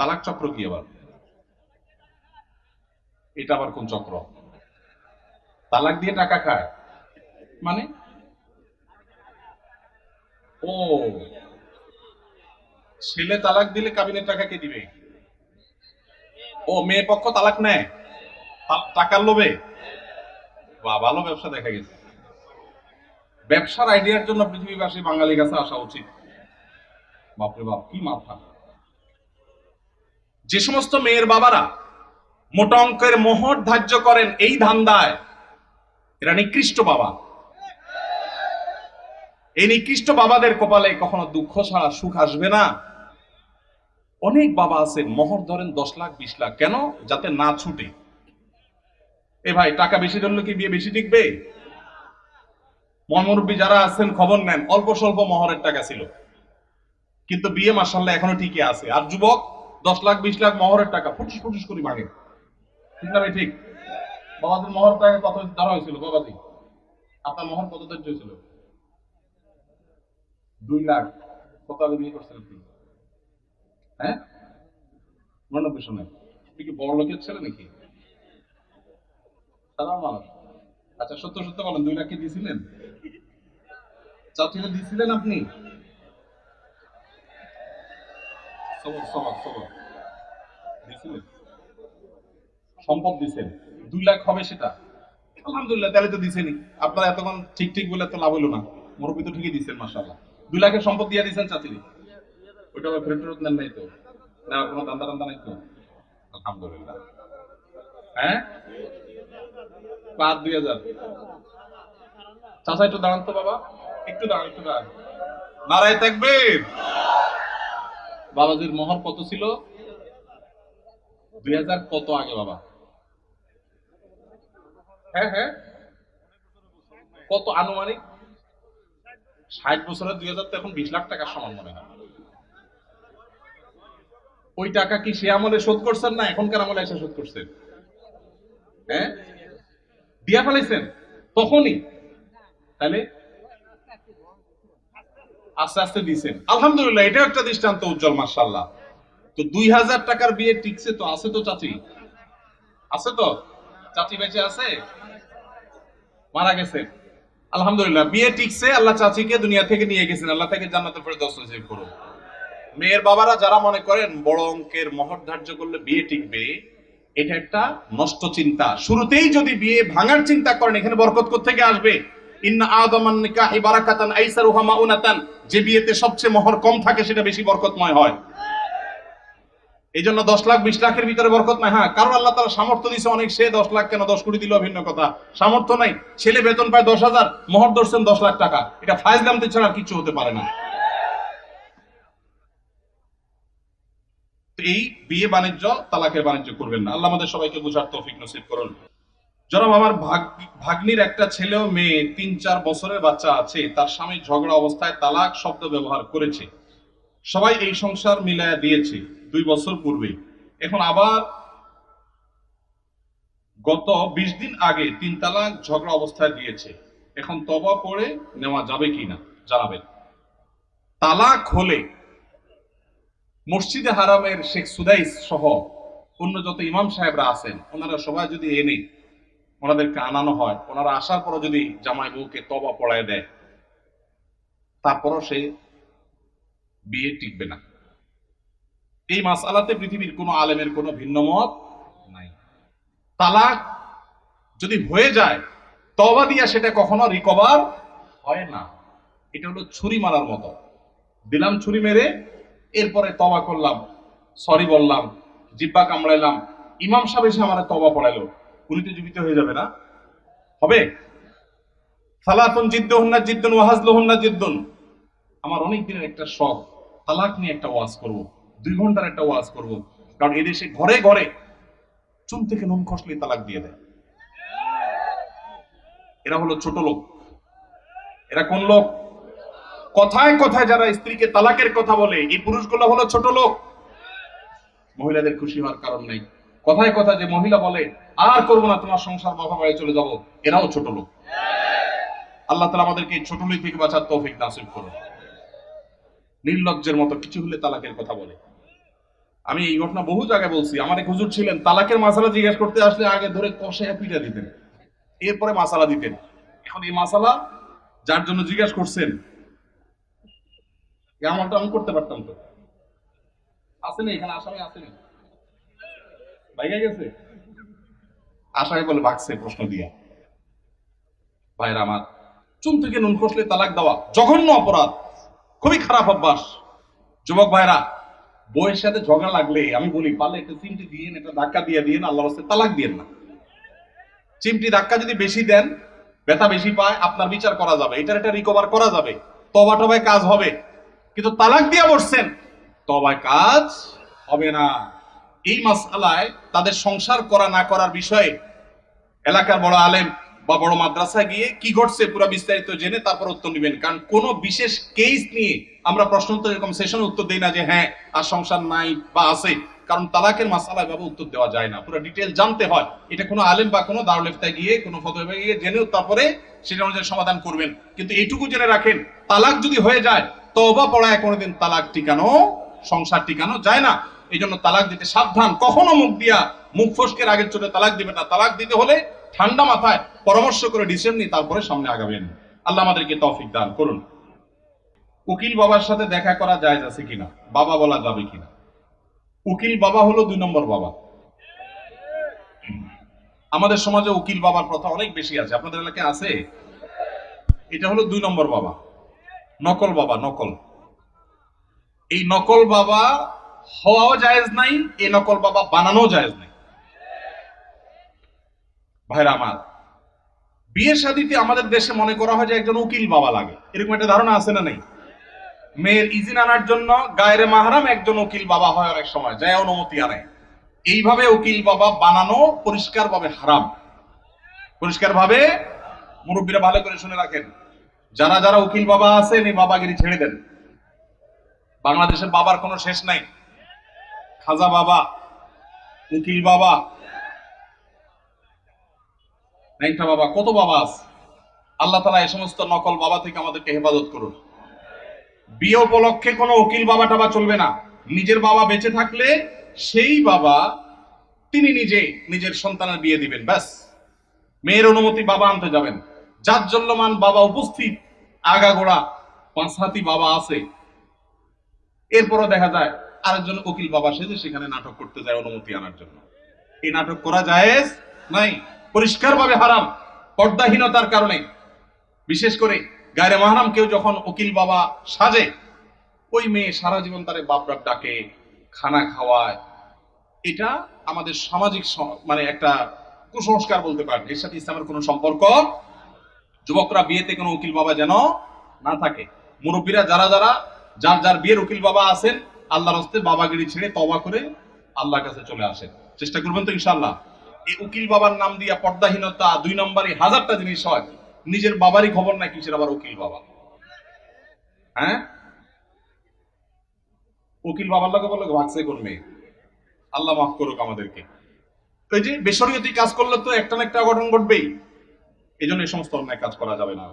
তালাক চক্র কি আবার? এটা আবার কোন চক্র? তালাক দিয়ে টাকা খায়। মানে? ও, ছেলে তালাক দিলে কাবিনের টাকা কে দিবে? ও, মেয়ে পক্ষ তালাক নেয়। টাকার লোভে। বা ভালো ব্যবসা দেখা গেছে। ব্যবসার আইডিয়ার জন্য পৃথিবীবাসী বাঙালির কাছে আসা উচিত। বাপরে বাপ, কি মাথা। যে সমস্ত মেয়ের বাবারা মোটা অঙ্কের মোহর ধার্য করেন এই ধান্দায়, এরা নিকৃষ্ট বাবা। এই নিকৃষ্ট বাবাদের কপালে কখনো দুঃখ ছাড়া সুখ আসবে না। অনেক বাবা আছেন মোহর ধরেন দশ লাখ, বিশ লাখ, কেন? যাতে না ছুটে। এ ভাই, টাকা বেশি ধরলে কি বিয়ে বেশি টিকবে? মহামুরব্বী যারা আছেন, খবর নেন, অল্প স্বল্প মহরের টাকা ছিল। কিন্তু বিয়ে মাসাল্লাহ এখনও ঠিকই আছে। আর যুবক দশ লাখ, বিশ লাখ মহরের টাকা ফুটুস ফুটুস করে ভাঙে ঠিক না ঠিক? বাবাজির মহর টাকা কত ধরা হয়েছিল, বাবাজি। আপনার মহর কত ধার্য হয়েছিল? দুই লাখ। কত আগে বিয়ে করছেন আপনি হ্যাঁ? উনানব্বই সনে। আপনি কি বড় লোকের ছেলে নাকি? সাধারণ মানুষ। আচ্ছা সত্য সত্য বলেন, দুই লাখ কি দিয়েছিলেন চাচিলে দিয়েছিলেন আপনি? সম্পদ দিছেন। দুই লাখ হবে সেটা। আলহামদুলিল্লাহ, তাহলে তো দিছেনই। আপনারা এতক্ষণ ঠিক ঠিক বলে তো লাভ হলো না। মুরব্বী তো ঠিকই দিচ্ছেন দুই লাখের সম্পদ দিয়ে দিচ্ছেন চাচিলি ওইটা ফেরত নেন নাই তো? না, কোনো দান্দা নাই তো? আলহামদুলিল্লাহ। হ্যাঁ? পাঁচ, দুই হাজার। চাচা, একটু দাঁড়ান তো বাবা। একটু দাঁড়ান একটু দাঁড়ান। নারায় থাকবে বাবাজির মোহর কত ছিল? দুই হাজার কত আগে, বাবা? হ্যাঁ হ্যাঁ। কত আনুমানিক? ষাট বছরের দুই হাজার তো এখন বিশ লাখ টাকার সমান মনে হয়। ওই টাকা কি সে আমলে শোধ করছেন না এখনকার আমলে এসে শোধ করছেন হ্যাঁ? দিয়া ফেলাইছেন? তখনই? তাহলে আস্তে আস্তে দিছেন। আলহামদুলিল্লাহ, এটাও একটা দৃষ্টান্ত উজ্জ্বল মার্শাল্লাহ তো দুই হাজার টাকার বিয়ে টিকছে তো, আছে তো চাচি? আছে তো? চাচি বেঁচে আছে? মারা গেছে আলহামদুলিল্লাহ, বিয়ে টিকছে, আল্লাহ চাচিকে দুনিয়া থেকে নিয়ে গেছেন, আল্লাহ থেকে জান্নাতে ফেরদৌস নসিব করুন মেয়ের বাবারা যারা মনে করেন বড় অঙ্কের মহর ধার্য করলে বিয়ে টিকবে, এটা একটা নষ্ট চিন্তা। শুরুতেই যদি বিয়ে ভাঙার চিন্তা করেন, এখানে বরকত থেকে আসবে? হয়। সামর্থ্য নাই, ছেলে বেতন পায় দশ হাজার, মহর ধরছেন দশ লাখ টাকা। এটা ফাইজ দামতে ছাড়া কিছু হতে পারে না। এই বিয়ে বাণিজ্য, তালাকের বাণিজ্য করবেন না। আল্লাহ আমাদের সবাইকে বুঝার তৌফিক নসিব করুন। জনাব, আমার ভাগ- ভাগ্নির একটা ছেলে ও মেয়ে তিন চার বছরের বাচ্চা আছে, তার স্বামী ঝগড়া অবস্থায় তালাক শব্দ ব্যবহার করেছে। সবাই এই সংসার মিলায়া দিয়েছে দুই বছর পূর্বে এখন আবার গত বিশ দিন আগে তিন তালাক ঝগড়া অবস্থায় দিয়েছে। এখন তবা পড়ে নেওয়া যাবে কিনা জানাবেন। তালাক হলে মসজিদে হারামের শেখ সুদাইস সহ অন্য যত ইমাম সাহেবরা আছেন, ওনারা সবাই যদি এনে ওনাদেরকে আনানো হয়। ওনারা আসার পরও যদি জামাই বউকে তবা পড়ায় দেয়, তারপরও সে বিয়ে টিকবে না। এই মাসালাতে পৃথিবীর কোনো আলেমের কোনো ভিন্ন মত নাই। তালাক যদি হয়ে যায় তবা দিয়া সেটা কখনো রিকভার হয় না। এটা হলো ছুরি মারার মতো। দিলাম ছুরি মেরে, এরপরে তবা করলাম সরি বললাম, জিব্বা কামড়াইলাম। ইমাম সাহেব এসে আমার তবা পড়াইলো। উনি জীবিত হয়ে যাবে না। হবে? সালাতুন জিদ্দুহুন্না জিদ্দুন ওয়াহাজলুহুন্না জিদ্দুন। আমার অনেক দিনের একটা শখ, তালাক নিয়ে একটা ওয়াজ করব, দুই ঘণ্টার একটা ওয়াজ করব। কারণ এদেশে ঘরে ঘরে চুন থেকে নুন খসলে তালাক দিয়ে দেয়। এরা হলো ছোট লোক। এরা কোন লোক? কথায় কথায় যারা স্ত্রীকে তালাকের কথা বলে, এই পুরুষগুলো হলো ছোট লোক। মহিলাদের খুশি হওয়ার কারণ নেই। কথায় কথা যে মহিলা বলে, আর করব না, তোমার সংসার বাবা বাড়ি চলে যাব। এরাও ছোট লোক। আল্লাহ তালা আমাদেরকে এই ছোট লোক থেকে বাঁচার তৌফিক নাসিব করুন। নির্লজ্জের মতো কিছু হলে তালাকের কথা বলে। আমি এই ঘটনা বহু জায়গায় বলছি। আমার এক হুজুর ছিলেন, তালাকের মাসালা জিজ্ঞেস করতে আসলে আগে ধরে কষে পিঠা দিতেন। এরপরে মাসালা দিতেন। এখন এই মাসালা যার জন্য জিজ্ঞেস করছেন, এই আমলটা আমি করতে পারতাম তো? আসেনি এখানে? আসামি আসেনি ভাইয়া গেছে? বলে ভাগছে প্রশ্ন দিয়া। আমার চুন থেকে নুন খসলে তালাক দেওয়া জঘন্য অপরাধ। খুবই খারাপ অভ্যাস। যুবক ভাইরা বইয়ের সাথে ঝগড়া লাগলে আমি বলি পালে একটা চিমটি দিয়ে একটা ধাক্কা দিয়ে দিয়ে আল্লাহ রাস্তায় তালাক দিয়েন না। চিমটি ধাক্কা যদি বেশি দেন, ব্যথা বেশি পায়, আপনার বিচার করা যাবে। এটার একটা রিকভার করা যাবে। তবা টবায় কাজ হবে। কিন্তু তালাক দিয়ে বসছেন, তবায় কাজ হবে না। এই মাসালায় তাদের সংসার করা না করার বিষয়ে এলাকার বড় আলেম বা বড় মাদ্রাসা গিয়ে কি ঘটছে পুরো বিস্তারিত জেনে তারপর উত্তর নেবেন। কারণ কোন বিশেষ কেস নিয়ে আমরা প্রশ্ন উত্তর এরকম সেশন উত্তর দেই না যে হ্যাঁ আর সংসার নাই বা আছে। কারণ তালাকের মাসালা এভাবে উত্তর দেওয়া যায় না। পুরো ডিটেল জানতে হয়। এটা কোনো আলেম বা কোনো দারুলেফতায় গিয়ে, কোনো ফতোয়া গিয়ে জেনেও তারপরে সেটা অনুযায়ী সমাধান করবেন। কিন্তু এইটুকু জেনে রাখেন, তালাক যদি হয়ে যায় তবা পড়ায় কোনোদিন তালাক টিকানো সংসার টিকানো যায় না। এই জন্য তালাক দিতে সাবধান। কখনো মুখ দিয়া মুখ ফসকের আগের চোটে তালাক দিবেন না। তালাক দিতে হলে ঠান্ডা মাথায় পরামর্শ করে ডিসিশন নিয়ে তারপরে সামনে আগাবেন। আল্লাহ আমাদেরকে তৌফিক দান করুন। উকিল বাবার সাথে দেখা করা যায় আছে কিনা? বাবা বলা যাবে কিনা? উকিল বাবা হলো দুই নম্বর বাবা। আমাদের সমাজে উকিল বাবার প্রথা অনেক বেশি আছে। আপনাদের এলাকায় আছে? এটা হলো দুই নম্বর বাবা। নকল বাবা, নকল। এই নকল বাবা হওয়াও জায়েজ নাই এই নকল বাবা বানানো জায়েজ নাই। ভাইরা আমার, বিয়ে শাদিতে আমাদের দেশে মনে করা হয় যে একজন উকিল বাবা লাগে। এরকম একটা ধারণা আছে না নেই? মেয়ের ইজিন আনার জন্য গায়ের মাহারাম একজন উকিল বাবা হয় অনেক সময়, যায় অনুমতি আনে। এইভাবে উকিল বাবা বানানো পরিষ্কার ভাবে হারাম। পরিষ্কার ভাবে মুরব্বীরা ভালো করে শুনে রাখেন, যারা যারা উকিল বাবা আছেন, এই বাবাগিরি ছেড়ে দেন। বাংলাদেশের বাবার কোনো শেষ নাই। খাজা বাবা, উকিল বাবা। ন্যাংটা বাবা, কত বাবা আছে? আল্লাহ তালা এই সমস্ত নকল বাবা থেকে আমাদেরকে হেফাজত করুন। বিয়ে উপলক্ষে কোনো উকিল বাবা টাবা চলবে না। নিজের বাবা বেঁচে থাকলে সেই বাবা তিনি নিজে নিজের সন্তানের বিয়ে দিবেন, ব্যাস। মেয়ের অনুমতি বাবা আনতে যাবেন। জাজ্জল্যমান বাবা উপস্থিত, আগাগোড়া পাঁচ হাতি বাবা আছে। এরপরও দেখা যায় আরেকজন উকিল বাবা সেজে সেখানে নাটক করতে যায় অনুমতি আনার জন্য। এই নাটক করা যায় নাই। পরিষ্কার ভাবে হারাম। পর্দাহীনতার কারণে। বিশেষ করে গায়ে মাহারাম কেউ যখন উকিল বাবা সাজে, ওই মেয়ে সারা জীবন তারে বাপ ডাকে, খানা খাওয়ায়। এটা আমাদের সামাজিক মানে একটা কুসংস্কার বলতে পারেন। এর সাথে ইসলামের কোনো সম্পর্ক? যুবকরা বিয়েতে কোনো উকিল বাবা যেন না থাকে। মুরব্বীরা যারা যারা, যার যার বিয়ের উকিল বাবা আছেন আল্লাহর হস্তে বাবাগিরি ছেড়ে তবা করে আল্লাহর কাছে চলে আসেন চেষ্টা করবেন তো ইনশাল্লাহ এই উকিল বাবার নাম দিয়া পর্দাহীনতা দুই নম্বরই হাজারটা জিনিস হয়। নিজের বাবারই খবর নাই কিসের আবার উকিল বাবা? হ্যাঁ? উকিল বাবার লোকে বলে ভাগছে কোন মেয়ে? আল্লাহ মাফ করুক আমাদেরকে। ওই যে বেসরীয়তি কাজ করলে তো একটা না একটা অঘটন ঘটবেই। এই জন্য এই সমস্ত অন্যায় কাজ করা যাবে না।